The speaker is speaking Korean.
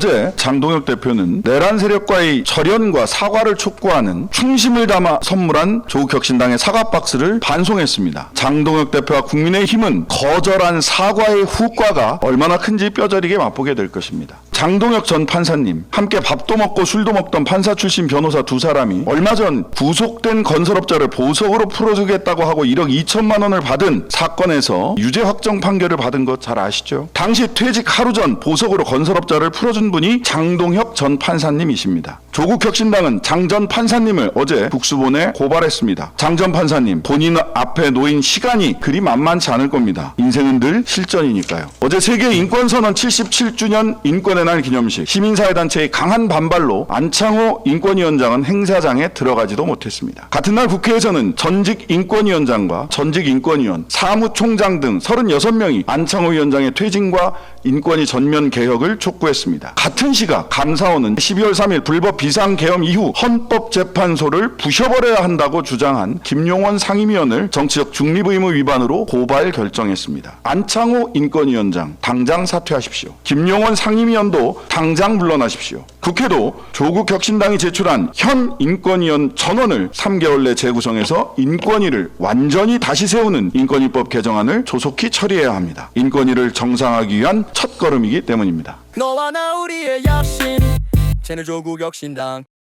어제 장동혁 대표는 내란 세력과의 절연과 사과를 촉구하는 충심을 담아 선물한 조국혁신당의 사과 박스를 반송했습니다. 장동혁 대표와 국민의힘은 거절한 사과의 후과가 얼마나 큰지 뼈저리게 맛보게 될 것입니다. 장동혁 전 판사님, 함께 밥도 먹고 술도 먹던 판사 출신 변호사 두 사람이 얼마 전 구속된 건설업자를 보석으로 풀어주겠다고 하고 1억 2천만 원을 받은 사건에서 유죄 확정 판결을 받은 것 잘 아시죠? 당시 퇴직 하루 전 보석으로 건설업자를 풀어준 분이 장동혁 전 판사님이십니다. 조국 혁신당은 장 전 판사님을 어제 국수본에 고발했습니다. 장 전 판사님, 본인 앞에 놓인 시간이 그리 만만치 않을 겁니다. 인생은 늘 실전이니까요. 어제 세계 인권선언 77주년 인권의 날 기념식 시민사회단체의 강한 반발로 안창호 인권위원장은 행사장에 들어가지도 못했습니다. 같은 날 국회에서는 전직 인권위원장과 전직 인권위원, 사무총장 등 36명이 안창호 위원장의 퇴진과 인권위 전면 개혁을 촉구했습니다. 같은 시각 감사원은 12월 3일 불법 비상계엄 이후 헌법재판소를 부셔버려야 한다고 주장한 김용원 상임위원을 정치적 중립의무 위반으로 고발 결정했습니다. 안창호 인권위원장 당장 사퇴하십시오. 김용원 상임위원도 당장 물러나십시오. 국회도 조국 혁신당이 제출한 현 인권위원 전원을 3개월 내 재구성해서 인권위를 완전히 다시 세우는 인권위법 개정안을 조속히 처리해야 합니다. 인권위를 정상화하기 위한 첫 걸음이기 때문입니다. 너와 나 우리의 쟤는 조국 혁신당